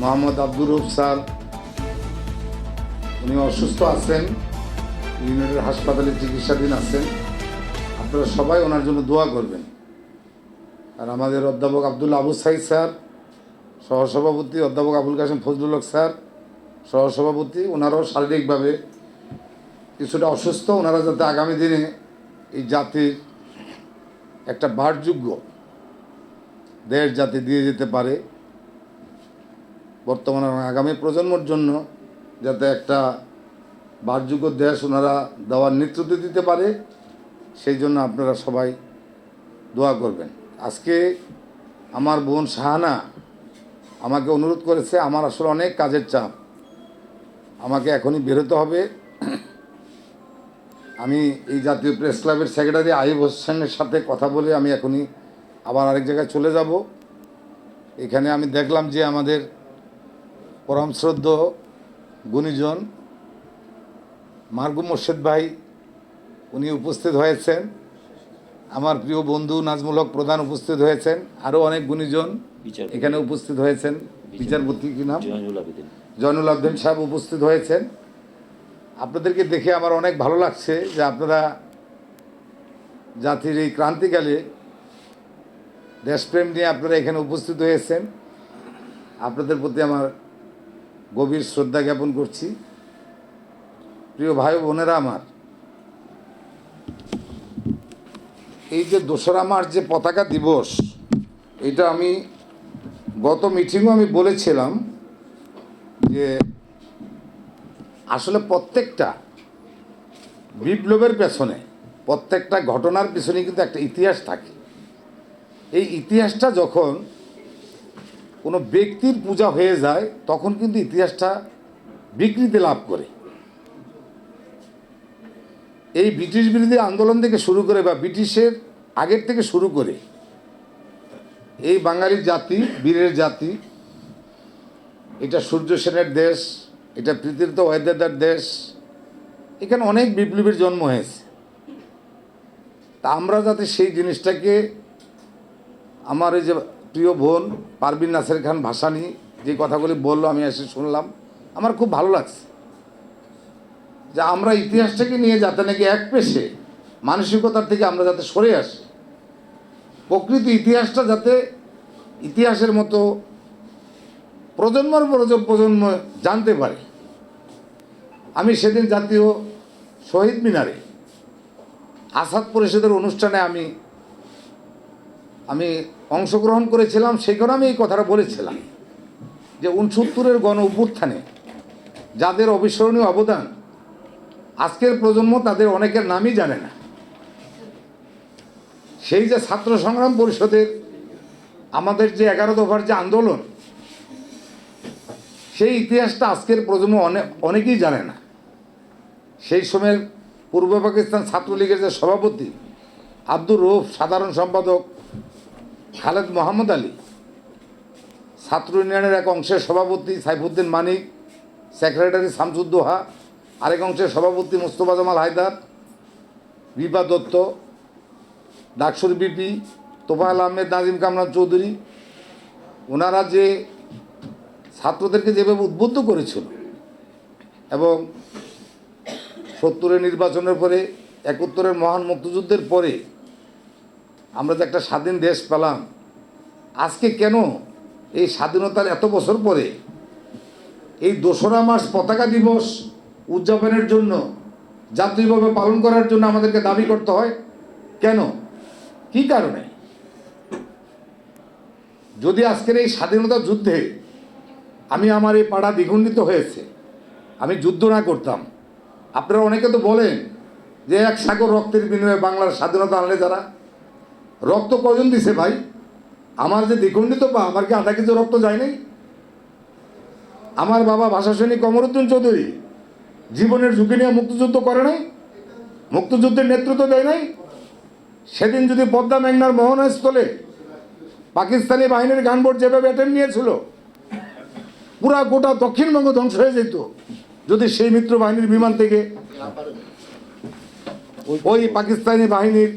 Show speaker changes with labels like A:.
A: মোহাম্মদ আব্দুর রূপ স্যার, উনি অসুস্থ আছেন ইউনিটের হাসপাতালে চিকিৎসাধীন আছেন। আপনারা সবাই ওনার জন্য দোয়া করবেন। আর আমাদের অধ্যাপক আব্দুল আবু সাইদ স্যার, সহসভাপতি অধ্যাপক আবুল কাসেম ফজলুল স্যার, সহসভাপতি, ওনারাও শারীরিকভাবে কিছুটা অসুস্থ। ওনারা যাতে আগামী দিনে এই জাতির একটা বারযোগ্য দেশ জাতি দিয়ে যেতে পারে বর্তমান এবং আগামী প্রজন্মর জন্য যাতে একটা বারযোগ্য দেশ ওনারা দেওয়ার নেতৃত্ব দিতে পারে, সেই জন্য আপনারা সবাই দোয়া করবেন। আজকে আমার বোন শাহানা আমাকে অনুরোধ করেছে, আমার আসলে অনেক কাজের চাপ, আমাকে এখনই বেরোতে হবে। আমি এই জাতীয় প্রেস ক্লাবের সেক্রেটারি আইব হোসেনের সাথে কথা বলে আমি এখনই আবার আরেক জায়গায় চলে যাব। এখানে আমি দেখলাম যে আমাদের পরম শ্রদ্ধ গুণীজন মার্গু মোর্শেদ ভাই উনি উপস্থিত হয়েছেন। আমার প্রিয় বন্ধু নাজমুল হক প্রধান উপস্থিত হয়েছেন। আরও অনেক গুণীজন এখানে উপস্থিত হয়েছেন। বিচারপতি। কি নাম?
B: জয়নুল আবদিন
A: সাহেব উপস্থিত হয়েছেন। আপনাদেরকে দেখে আমার অনেক ভালো লাগছে যে আপনারা জাতির এই ক্রান্তিকালে দেশপ্রেম নিয়ে আপনারা এখানে উপস্থিত হয়েছেন। আপনাদের প্রতি আমার গভীর শ্রদ্ধা জ্ঞাপন করছি। প্রিয় ভাই বোনেরা আমার, এই যে দোসরা মার্চ যে পতাকা দিবস, এটা আমি গত মিটিংও আমি বলেছিলাম যে আসলে প্রত্যেকটা বিপ্লবের পেছনে, প্রত্যেকটা ঘটনার পেছনে কিন্তু একটা ইতিহাস থাকে। এই ইতিহাসটা যখন কোনো ব্যক্তির পূজা হয়ে যায়, তখন কিন্তু ইতিহাসটা বিকৃতি লাভ করে। এই ব্রিটিশ বিরোধী আন্দোলন থেকে শুরু করে বা ব্রিটিশের আগের থেকে শুরু করে এই বাঙালির জাতি, বীরের জাতি, এটা সূর্য সেনের দেশ, এটা পৃথিবীতে ওয়েদার দেশ, এখানে অনেক বিপ্লবীর জন্ম হয়েছে। তা আমরা যাতে সেই জিনিসটাকে আমার এই যে প্রিয় বোন পারবিন নাসের খান ভাসানি যে কথাগুলি বলল, আমি এসে শুনলাম। আমার খুব ভালো লাগছে। যে আমরা ইতিহাসটাকে নিয়ে যাতে নাকি এক পেশে মানসিকতার থেকে আমরা যাতে সরে আসি। প্রকৃত ইতিহাসটা যাতে ইতিহাসের মতো প্রজন্মের পর প্রজন্ম জানতে পারে। আমি সেদিন জাতীয় শহীদ মিনারে আসাদ পরিষদের অনুষ্ঠানে আমি আমি অংশগ্রহণ করেছিলাম, সেখানে আমি এই কথাটা বলেছিলাম যে উনসত্তরের গণ অভ্যুত্থানে যাদের অবিস্মরণীয় অবদান আজকের প্রজন্ম তাদের অনেকের নামই জানে না। সেই যে ছাত্র সংগ্রাম পরিষদের আমাদের যে এগারো দফার যে আন্দোলন, সেই ইতিহাসটা আজকের প্রজন্ম অনেক অনেকেই জানে না। সেই সময়ের পূর্ব পাকিস্তান ছাত্রলীগের যে সভাপতি আব্দুর রৌফ সাধারণ সম্পাদক খালেদ মোহাম্মদ আলী, ছাত্র ইউনিয়নের এক অংশের সভাপতি সাইফুদ্দিন মানিক, সেক্রেটারি শামসুদ্দোহা আরেক অংশের সভাপতি মোস্তফা জামাল হায়দার, বিপা দত্ত, ডাকসুর বিপি, তোফায়েল আহমেদ, নাজিম কামরান চৌধুরী। ওনারা যে ছাত্রদেরকে যেভাবে উদ্বুদ্ধ করেছিল এবং সত্তরের নির্বাচনের পরে একাত্তরের মহান মুক্তিযুদ্ধের পরে আমরা যে একটা স্বাধীন দেশ পেলাম, আজকে কেন এই স্বাধীনতার এত বছর পরে এই দোসরা মাস পতাকা দিবস উদযাপনের জন্য জাতীয়ভাবে পালন করার জন্য আমাদেরকে দাবি করতে হয়? কেন? কি কারণে? যদি আজকের এই স্বাধীনতা যুদ্ধে আমি আমার এই পাড়া দ্বিগুণিত হয়েছে, আমি যুদ্ধ না করতাম, আপনারা অনেকে তো বলেন যে এক সাগর রক্তের বিনিময়ে বাংলার স্বাধীনতা আনলে যারা রক্ত কজন দিছে ভাই? আমার যে দ্বিখণ্ডিত পা আমার কি আধা কিছু রক্ত যায় নাই? আমার বাবা ভাষা সৈনিক কমরুদ্দিন চৌধুরী জীবনের ঝুঁকি নিয়ে মুক্তিযুদ্ধ করে নাই? মুক্তিযুদ্ধের নেতৃত্ব দেয় নাই? সেদিন যদি পদ্মা মেঘনার মোহনস্থলে পাকিস্তানি বাহিনীর গানবোট যেভাবে অ্যাটেম্প নিয়েছিল পুরা গোটা দক্ষিণবঙ্গ ধ্বংস হয়ে যেত যদি সেই মিত্র বাহিনীর বিমান থেকে ওই পাকিস্তানি বাহিনীর